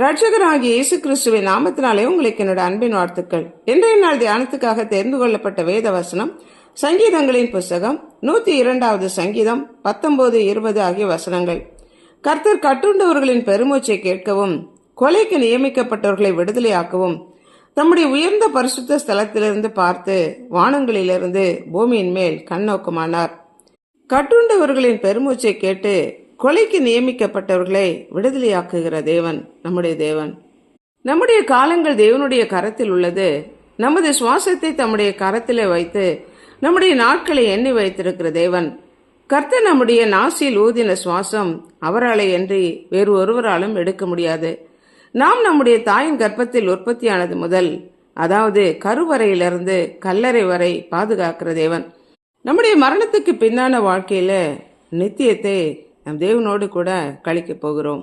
ரட்சகராகிய இயேசு கிறிஸ்துவின் நாமத்தினாலே உங்களுக்கு என்னோட அன்பின் வாழ்த்துக்கள். இன்றைய நாள் தியானத்துக்காக தெரிந்து கொள்ளப்பட்ட வேத வசனம் சங்கீதங்களின் புஸ்தகம் நூத்தி இரண்டாவது சங்கீதம் பத்தொன்பது இருபது ஆகிய வசனங்கள். கர்த்தர் கட்டுண்டவர்களின் பெருமூச்சை கேட்கவும் கொலைக்கு நியமிக்கப்பட்டவர்களை விடுதலையாக்கவும் தம்முடைய உயர்ந்த பரிசுத்த ஸ்தலத்திலிருந்து பார்த்து வானங்களிலிருந்து பூமியின் மேல் கண்ணோக்கமானார். கட்டுண்டவர்களின் பெருமூச்சை கேட்டு கொலைக்கு நியமிக்கப்பட்டவர்களை விடுதலையாக்குகிற தேவன் நம்முடைய தேவன். நம்முடைய காலங்கள் தேவனுடைய கரத்தில் உள்ளது. நமது சுவாசத்தை தம்முடைய கரத்திலே வைத்து நம்முடைய நாட்களை எண்ணி வைத்திருக்கிற தேவன். கர்த்த நம்முடைய நாசியில் ஊதின சுவாசம் அவராலே என்று வேறு ஒருவராலும் எடுக்க முடியாது. நாம் நம்முடைய தாயின் கர்ப்பத்தில் உற்பத்தியானது முதல் அதாவது கருவறையிலிருந்து கல்லறை வரை பாதுகாக்கிற தேவன். நம்முடைய மரணத்துக்கு பின்னான வாழ்க்கையில நித்தியத்தை நம் தேவனோடு கூட கழிக்கப் போகிறோம்.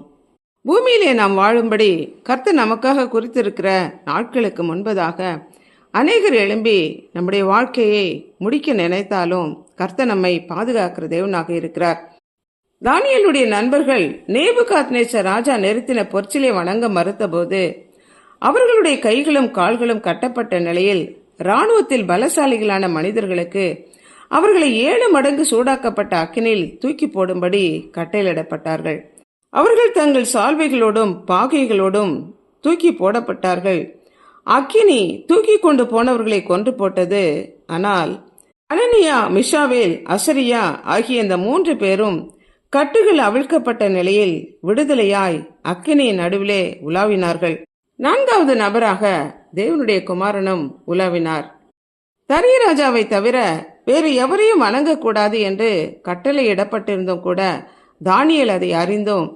பூமியிலே நாம் வாழும்படி கர்த்த நமக்காக குறித்திருக்கிற நாட்களுக்கு முன்பதாக அநேகர் எழும்பி நம்முடைய வாழ்க்கையை முடிக்க நினைத்தாலும் கர்த்த நம்மை பாதுகாக்கிற தேவனாக இருக்கிறார். தானியலுடைய நண்பர்கள் நேபுகாத்நேச்சர் ராஜா நிறுத்தின பொற்சிலை வணங்க மறுத்தபோது அவர்களுடைய கைகளும் கால்களும் கட்டப்பட்ட நிலையில் ராணுவத்தில் பலசாலிகளான மனிதர்களுக்கு அவர்களை ஏழு மடங்கு சூடாக்கப்பட்ட அக்கினில் தூக்கி போடும்படி கட்டையிலிடப்பட்டார்கள் அவர்கள் தங்கள் சால்வைகளோடும் பாகைகளோடும் தூக்கி போடப்பட்டார்கள். அக்கினி தூக்கி கொண்டு போனவர்களை கொன்று போட்டது ஆனால் அனனியா மிஷாவேல் அசரியா ஆகிய இந்த மூன்று பேரும் கட்டுகள் அவிழ்க்கப்பட்ட நிலையில் விடுதலையாய் அக்கினியின் நடுவிலே உலாவினார்கள். நான்காவது நபராக தேவனுடைய குமாரனும் உலாவினார். தரியராஜாவை தவிர வேறு எவரையும் வணங்கக்கூடாது என்று கட்டளையிடப்பட்டிருந்தும் கூட தானியல் அதை அறிந்தும்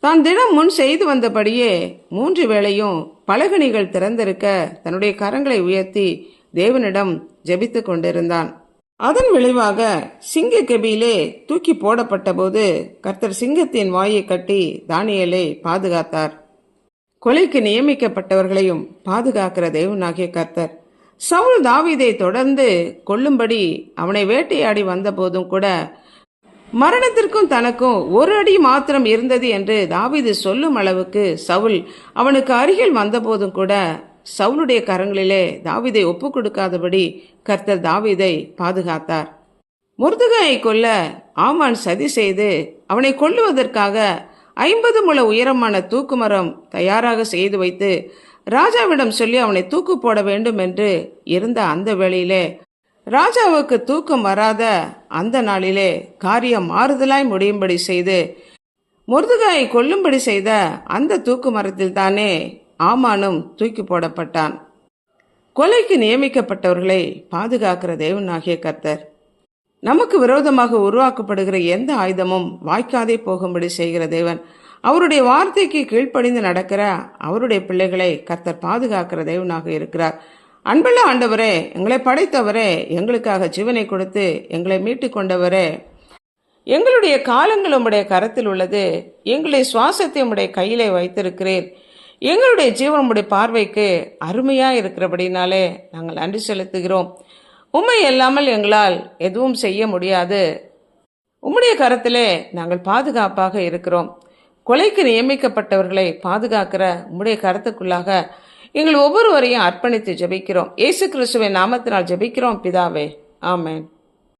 தான் தினம் முன் செய்து வந்தபடியே மூன்று வேளையும் பலகணிகள் திறந்திருக்க தன்னுடைய கரங்களை உயர்த்தி தேவனிடம் ஜெபித்து கொண்டிருந்தான். அதன் விளைவாக சிங்க கெபியிலே தூக்கி போடப்பட்ட போது கர்த்தர் சிங்கத்தின் வாயை கட்டி தானியலை பாதுகாத்தார். கொலைக்கு நியமிக்கப்பட்டவர்களையும் பாதுகாக்கிற தேவனாகிய கர்த்தர் சவுல் தாவீதை தொடர்ந்து கொல்லும்படி அவனை வேட்டையாடி வந்த போதும் கூட மரணத்திற்கும் தனக்கும் ஒரு அடி மாத்திரம் இருந்தது என்று தாவீது சொல்லும் அளவுக்கு சவுல் அவனுக்கு அருகில் வந்தபோதும் கூட சவுலுடைய கரங்களிலே தாவீதை ஒப்பு கொடுக்காதபடி கர்த்தர் தாவீதை பாதுகாத்தார். முருதுகாயை கொல்ல ஆமான் சதி செய்து அவனை கொல்லுவதற்காக ஐம்பது முழ உயரமான தூக்குமரம் தயாராக செய்து வைத்து ராஜாவிடம் சொல்லி அவனை தூக்கு போட வேண்டும் என்று இருந்த அந்த வேளையிலே ராஜாவுக்கு தூக்கம் வராத அந்த நாளிலே காரியம் மாறுதலாய் முடியும்படி செய்து முருதுகாயை கொல்லும்படி செய்த அந்த தூக்கு மரத்தில் தானே ஆமானும் தூக்கி போடப்பட்டான். கொலைக்கு நியமிக்கப்பட்டவர்களை பாதுகாக்கிற தேவனாகிய கர்த்தர் நமக்கு விரோதமாக உருவாக்கப்படுகிற எந்த ஆயுதமும் வாய்க்காதே போகும்படி செய்கிற தேவன். அவருடைய வார்த்தைக்கு கீழ்ப்படிந்து நடக்கிற அவருடைய பிள்ளைகளை கர்த்தர் பாதுகாக்கிற தெய்வனாக இருக்கிறார். அன்புள்ள ஆண்டவரே எங்களை படைத்தவரே எங்களுக்காக ஜீவனை கொடுத்து எங்களை மீட்டு கொண்டவரே எங்களுடைய காலங்கள் உம்முடைய கரத்தில் உள்ளது. எங்களுடைய சுவாசத்தை உம்முடைய கையிலே வைத்திருக்கிறீர். எங்களுடைய ஜீவன் உம்முடைய பார்வைக்கு அருமையாக இருக்கிறபடினாலே நாங்கள் நன்றி செலுத்துகிறோம். உண்மை இல்லாமல் எங்களால் எதுவும் செய்ய முடியாது. உம்முடைய கரத்திலே நாங்கள் பாதுகாப்பாக இருக்கிறோம். கொலைக்கு நியமிக்கப்பட்டவர்களை பாதுகாக்கிற உம்முடைய கருத்துக்குள்ளாக எங்கள் ஒவ்வொருவரையும் அர்ப்பணித்து ஜெபிக்கிறோம். இயேசு கிறிஸ்துவின் நாமத்தினால் ஜெபிக்கிறோம் பிதாவே. ஆமேன்.